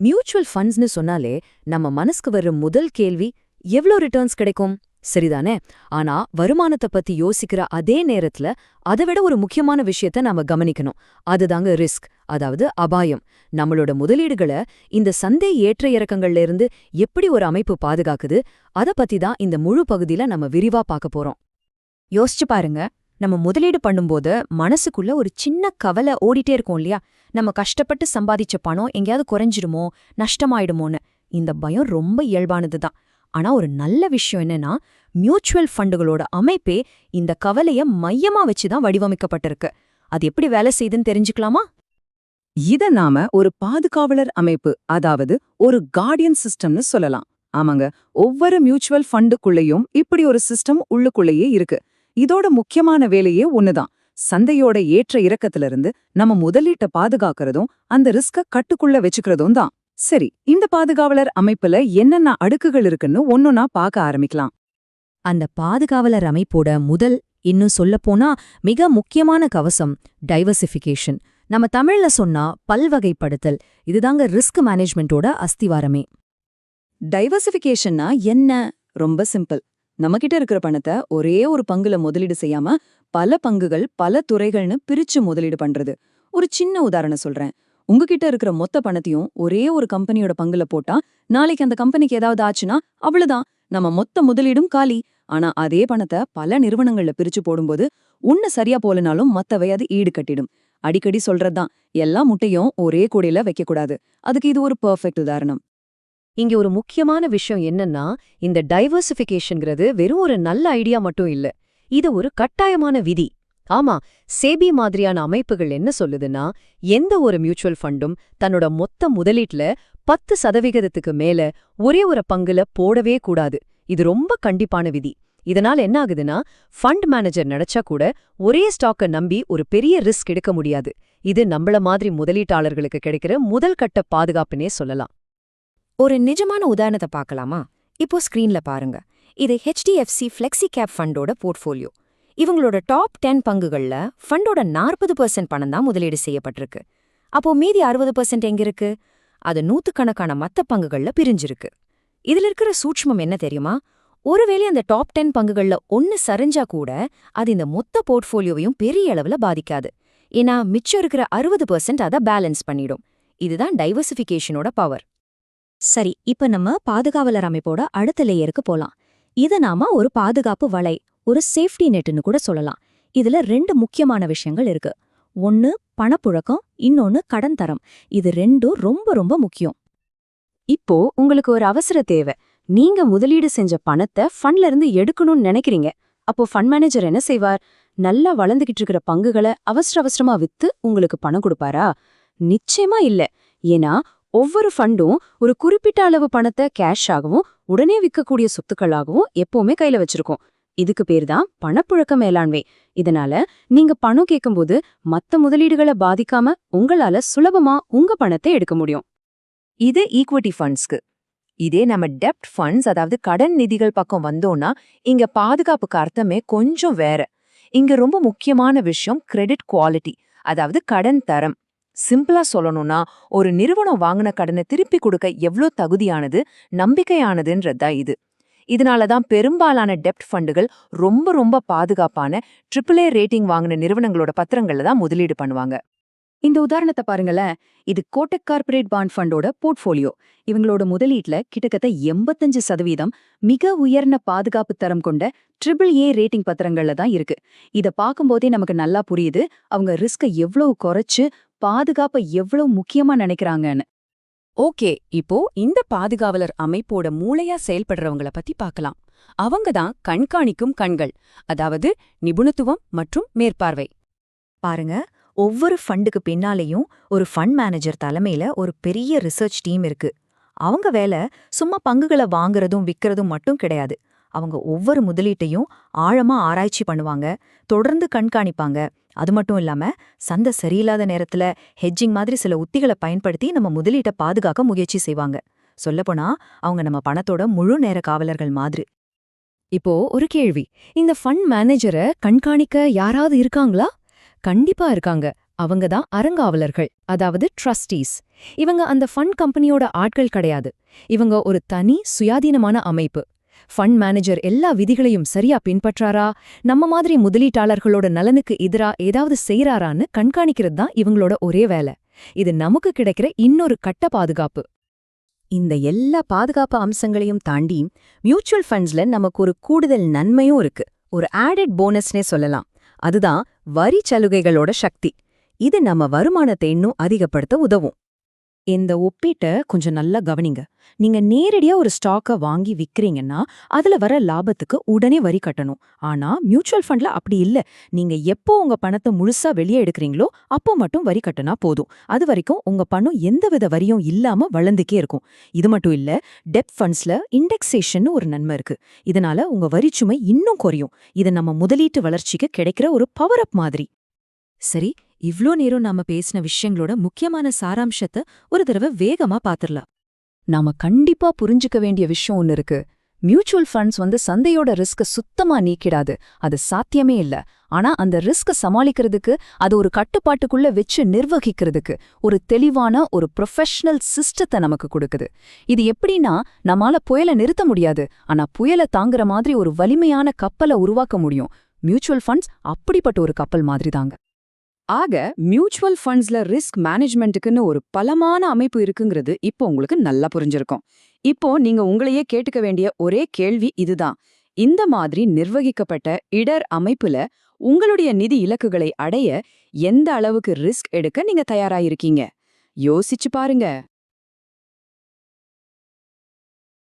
Mutual ஃபண்ட்ஸ்னு சொன்னாலே நம்ம மனசுக்கு வர்ற முதல் கேள்வி எவ்ளோ ரிட்டர்ன்ஸ் கிடைக்கும்? சரிதானே? ஆனா வருமானத்தை பத்தி யோசிக்கிற அதே நேரத்துல அதை விட ஒரு முக்கியமான விஷயத்த நாம கவனிக்கணும். அதுதாங்க ரிஸ்க் அதாவது அபாயம். நம்மளோட முதலீடுகளை இந்த சந்தை ஏற்ற இறக்கங்கள்ல இருந்து எப்படி ஒரு அமைப்பு பாதுகாக்குது? அத பத்தி தான் இந்த முழு பகுதியில நம்ம விரிவா பார்க்க போறோம். யோசிச்சு பாருங்க. நம்ம முதலீடு பண்ணும்போது மனசுக்குள்ள ஒரு சின்ன கவலை ஓடிட்டே இருக்கும் இல்லையா? நம்ம கஷ்டப்பட்டு சம்பாதிச்ச பணம் எங்கேயாவது குறைஞ்சிடுமோ நஷ்டமாயிடுமோன்னு. இந்த பயம் ரொம்ப இயல்பானது தான் ஆனா ஒரு நல்ல விஷயம் என்னன்னா மியூச்சுவல் ஃபண்டுகளோட அமைப்பே இந்த கவலைய மையமா வச்சுதான் வடிவமைக்கப்பட்டிருக்கு. அது எப்படி வேலை செய்யுதுன்னு தெரிஞ்சுக்கலாமா? இத நாம ஒரு பாதுகாவலர் அமைப்பு அதாவது ஒரு கார்டியன் சிஸ்டம்னு சொல்லலாம். ஆமாங்க ஒவ்வொரு மியூச்சுவல் ஃபண்டுக்குள்ளேயும் இப்படி ஒரு சிஸ்டம் உள்ளுக்குள்ளேயே இருக்கு. இதோட முக்கியமான வேலையே ஒண்ணுதான். சந்தையோட ஏற்ற இறக்கத்திலிருந்து நம்ம முதலீட்டை பாதுகாக்கிறதும் அந்த ரிஸ்க கட்டுக்குள்ள வச்சுக்கிறதும் தான். சரி இந்த பாதுகாவலர் அமைப்புல என்னென்ன அடுக்குகள் இருக்குன்னு ஒன்னொன்னா பார்க்க ஆரம்பிக்கலாம். அந்த பாதுகாவலர் அமைப்போட முதல் இன்னும் சொல்லப்போனா மிக முக்கியமான கவசம் டைவர்சிஃபிகேஷன் நம்ம தமிழ்ல சொன்னா பல்வகைப்படுத்தல். இதுதாங்க ரிஸ்க் மேனேஜ்மெண்டோட அஸ்திவாரமே. டைவர்சிஃபிகேஷன்னா என்ன? ரொம்ப சிம்பிள் நம்மகிட்ட இருக்கிற பணத்தை ஒரே ஒரு பங்குல முதலீடு செய்யாம பல பங்குகள் பல துறைகள்னு பிரிச்சு முதலீடு பண்றது. ஒரு சின்ன உதாரணம் சொல்றேன். உங்ககிட்ட இருக்கிற மொத்த பணத்தையும் ஒரே ஒரு கம்பெனியோட பங்குல போட்டா நாளைக்கு அந்த கம்பெனிக்கு ஏதாவது ஆச்சுன்னா அவ்வளவுதான். நம்ம மொத்த முதலீடும் காலி. ஆனா அதே பணத்தை பல நிறுவனங்கள்ல பிரிச்சு போடும்போது உன்ன சரியா போலனாலும் மத்தவை அது ஈடு கட்டிடும். அடிக்கடி சொல்றதுதான். எல்லா முட்டையும் ஒரே கூடையில வைக்கக்கூடாது. அதுக்கு இது ஒரு பெர்ஃபெக்ட் உதாரணம். இங்க ஒரு முக்கியமான விஷயம் என்னன்னா இந்த டைவர்சிஃபிகேஷன்ங்கிறது வெறும் ஒரு நல்ல ஐடியா மட்டும் இல்ல. இது ஒரு கட்டாயமான விதி. ஆமா சேபி மாதிரியான அமைப்புகள் என்ன சொல்லுதுன்னா எந்த ஒரு மியூச்சுவல் ஃபண்டும் தன்னோட மொத்த முதலீட்ல பத்து சதவிகிதத்துக்கு மேல ஒரே ஒரு பங்குல போடவே கூடாது. இது ரொம்ப கண்டிப்பான விதி. இதனால என்ன ஆகுதுன்னா ஃபண்ட் மேனேஜர் நினைச்சா கூட ஒரே ஸ்டாக்கை நம்பி ஒரு பெரிய ரிஸ்க் எடுக்க முடியாது. இது நம்மள மாதிரி முதலீட்டாளர்களுக்கு கிடைக்கிற முதல் கட்ட பாதுகாப்புனே சொல்லலாம். ஒரு நிஜமான உதாரணத்தை பார்க்கலாமா? இப்போ ஸ்கிரீன்ல பாருங்க. இது ஹெச்டிஎஃப்சி ஃப்ளெக்ஸி கேப் ஃபண்டோட போர்ட்ஃபோலியோ இவங்களோட டாப் டென் பங்குகள்ல ஃபண்டோட நாற்பது பர்சன்ட் பணம் தான் முதலீடு செய்யப்பட்டிருக்கு. அப்போ மீதி அறுபது பர்சன்ட் எங்க இருக்கு? அது நூத்துக்கணக்கான மத்த பங்குகள்ல பிரிஞ்சிருக்கு. இதுல இருக்கிற சூட்ச்மம் என்ன தெரியுமா? ஒருவேளை அந்த டாப் டென் பங்குகள்ல ஒன்னு சரிஞ்சா கூட அது இந்த மொத்த போர்ட்ஃபோலியோவையும் பெரிய அளவுல பாதிக்காது. ஏன்னா மிச்சம் இருக்கிற அறுபது பர்சன்ட் அதை பேலன்ஸ் பண்ணிடும். இதுதான் டைவர்சிஃபிகேஷனோட பவர் சரி இப்ப நம்ம பாதுகாவலர் அமைப்போட அடுத்த லேயருக்கு போலாம். இத நாம ஒரு பாதுகாப்பு வலை ஒரு சேஃப்டி நெட்னு கூட சொல்லலாம். இதுல ரெண்டு முக்கியமான விஷயங்கள் இருக்கு. ஒன்னு பணப்புழக்கம் இன்னொன்னு கடன் தரம் இது ரெண்டும் ரொம்ப ரொம்ப முக்கியம். இப்போ உங்களுக்கு ஒரு அவசர தேவை. நீங்க முதலீடு செஞ்ச பணத்தை ஃபண்ட்ல இருந்து எடுக்கணும்னு நினைக்கிறீங்க. அப்போ ஃபண்ட் மேனேஜர் என்ன செய்வார்? நல்லா வளர்ந்துகிட்டு இருக்கிற பங்குகளை அவசர அவசரமா வித்து உங்களுக்கு பணம் கொடுப்பாரா? நிச்சயமா இல்ல. ஏன்னா ஒவ்வொரு ஃபண்டும் ஒரு குறிப்பிட்ட அளவு பணத்தை கேஷ் ஆகவும் உடனே விற்கக்கூடிய சொத்துக்களாகவும் எப்பவுமே கையில வச்சிருக்கோம். இதுக்கு பேர் தான் பணப்புழக்க மேலாண்மை. இதனால நீங்க பணம் கேட்கும்போது மத்த முதலீடுகளை பாதிக்காம உங்களால சுலபமா உங்க பணத்தை எடுக்க முடியும். இது ஈக்விட்டி ஃபண்ட்ஸ்க்கு இதே நம்ம டெப்ட் ஃபண்ட்ஸ் அதாவது கடன் நிதிகள் பக்கம் வந்தோம்னா இங்க பாதுகாப்புக்கு அர்த்தமே கொஞ்சம் வேற. இங்க ரொம்ப முக்கியமான விஷயம் கிரெடிட் குவாலிட்டி அதாவது கடன் தரம். சிம்பிளா சொல்லணும்னா ஒரு நிறுவனம் வாங்கின கடனை திருப்பி கொடுக்க எவ்ளோ தகுதியானது நம்பிக்கையானதுன்றதா இது. இதனால தான் பெரும்பாலான டெப்ட் ஃபண்டுகள் ரொம்ப ரொம்ப பாதுகாப்பான ட்ரிபிள் ஏ ரேட்டிங் வாங்கின நிறுவனங்களோட பத்திரங்கள்ல தான் முதலீடு பண்ணுவாங்க. இந்த உதாரணத்தை பாருங்களேன். இது கோட்டக் கார்ப்பரேட் பாண்ட் ஃபண்டோட போர்ட்ஃபோலியோ. இவங்களோட முதலீட்ல கிட்டத்தட்ட எண்பத்தஞ்சு சதவீதம் மிக உயர்ந்த பாதுகாப்பு தரம் கொண்ட ட்ரிபிள் ஏ ரேட்டிங் பத்திரங்கள்ல தான் இருக்கு. இத பார்க்கும்போதே நமக்கு நல்லா புரியுது. அவங்க ரிஸ்கை எவ்வளவு குறைச்சு பாதுகாப்பை எவ்வளவு முக்கியமா நினைக்கிறாங்கன்னு. ஓகே இப்போ இந்த பாதுகாவலர் அமைப்போட மூளையா செயல்படுறவங்கள பத்தி பார்க்கலாம் அவங்க தான் கண்காணிக்கும் கண்கள் அதாவது நிபுணத்துவம் மற்றும் மேற்பார்வை. பாருங்க ஒவ்வொரு ஃபண்டுக்கு பின்னாலேயும் ஒரு ஃபண்ட் மேனேஜர் தலைமையில ஒரு பெரிய ரிசர்ச் டீம் இருக்கு. அவங்க வேலை சும்மா பங்குகளை வாங்குறதும் விக்கிறதும் மட்டும் கிடையாது. அவங்க ஒவ்வொரு முதலீட்டையும் ஆழமா ஆராய்ச்சி பண்ணுவாங்க தொடர்ந்து கண்காணிப்பாங்க. அது மட்டும் இல்லாம சந்தை சரியில்லாத நேரத்துல ஹெட்ஜிங் மாதிரி சில உத்திகளை பயன்படுத்தி நம்ம முதலீட்டை பாதுகாக்க முயற்சி செய்வாங்க. சொல்லப்போனா அவங்க நம்ம பணத்தோட முழு நேர காவலர்கள் மாதிரி. இப்போ ஒரு கேள்வி இந்த ஃபண்ட் மேனேஜரை கண்காணிக்க யாராவது இருக்காங்களா? கண்டிப்பா இருக்காங்க. அவங்க தான் அறங்காவலர்கள் அதாவது ட்ரஸ்டீஸ் இவங்க அந்த ஃபண்ட் கம்பெனியோட ஆட்கள் கிடையாது. இவங்க ஒரு தனி சுயாதீனமான அமைப்பு. ஃபண்ட் மேனேஜர் எல்லா விதிகளையும் சரியா பின்பற்றாரா? நம்ம மாதிரி முதலீட்டாளர்களோட நலனுக்கு எதிரா ஏதாவது செய்யறாரான்னு கண்காணிக்கிறது தான் இவங்களோட ஒரே வேலை. இது நமக்கு கிடைக்கிற இன்னொரு கட்ட பாதுகாப்பு. இந்த எல்லா பாதுகாப்பு அம்சங்களையும் தாண்டி மியூச்சுவல் ஃபண்ட்ஸ்ல நமக்கு ஒரு கூடுதல் நன்மையும் இருக்கு. ஒரு ஆடட் போனஸ்னே சொல்லலாம். அதுதான் வரி சலுகைகளோட சக்தி. இது நம்ம வருமானத்தை இன்னும் அதிகப்படுத்த உதவும். இந்த ஒப்பீட்டை கொஞ்சம் நல்லா கவனிங்க. நீங்க நேரடியா ஒரு ஸ்டாக்கை வாங்கி விக்கிறீங்கன்னா அதுல வர லாபத்துக்கு உடனே வரி கட்டணும். ஆனா மியூச்சுவல் ஃபண்ட்ல அப்படி இல்ல. நீங்க எப்போ உங்க பணத்தை முழுசா வெளியே எடுக்கிறீங்களோ அப்போ மட்டும் வரி கட்டினா போதும். அது வரைக்கும் உங்க பணம் எந்தவித வரியும் இல்லாம வளர்ந்துக்கே இருக்கும். இது மட்டும் இல்ல டெப் ஃபண்ட்ஸ்ல இண்டெக்ஸேஷன் ஒரு நன்மை இருக்கு. இதனால உங்க வரிச்சுமை இன்னும் குறையும். இது நம்ம முதலீட்டு வளர்ச்சிக்கு கிடைக்கிற ஒரு பவர் அப் மாதிரி. சரி இவ்ளோ நேரம் நாம பேசின விஷயங்களோட முக்கியமான சாராம்சத்தை ஒரு தடவை வேகமா பாத்துரலாம். நாம கண்டிப்பா புரிஞ்சுக்க வேண்டிய விஷயம் ஒன்னு இருக்கு. மியூச்சுவல் ஃபண்ட்ஸ் வந்து சந்தையோட ரிஸ்க சுத்தமா நீக்கிடாது. அது சாத்தியமே இல்ல. ஆனா அந்த ரிஸ்க சமாளிக்கிறதுக்கு அது ஒரு கட்டுப்பாட்டுக்குள்ள வச்சு நிர்வகிக்கிறதுக்கு ஒரு தெளிவான ஒரு ப்ரொஃபஷனல் சிஸ்டத்தை நமக்கு கொடுக்குது. இது எப்படின்னா நம்மால புயலை நிறுத்த முடியாது. ஆனா புயலை தாங்குற மாதிரி ஒரு வலிமையான கப்பலை உருவாக்க முடியும். மியூச்சுவல் ஃபண்ட்ஸ் அப்படிப்பட்ட ஒரு கப்பல் மாதிரி தாங்க ஆக மியூச்சுவல் ஃபண்ட்ஸ்ல ரிஸ்க் மேனேஜ்மெண்ட்டுக்குன்னு ஒரு பலமான அமைப்பு இருக்குங்கிறது இப்போ உங்களுக்கு நல்லா புரிஞ்சிருக்கும். இப்போ நீங்க உங்களையே கேட்டுக்க வேண்டிய ஒரே கேள்வி இதுதான். இந்த மாதிரி நிர்வகிக்கப்பட்ட இடர் அமைப்புல உங்களுடைய நிதி இலக்குகளை அடைய எந்த அளவுக்கு ரிஸ்க் எடுக்க நீங்க தயாராயிருக்கீங்க? யோசிச்சு பாருங்க.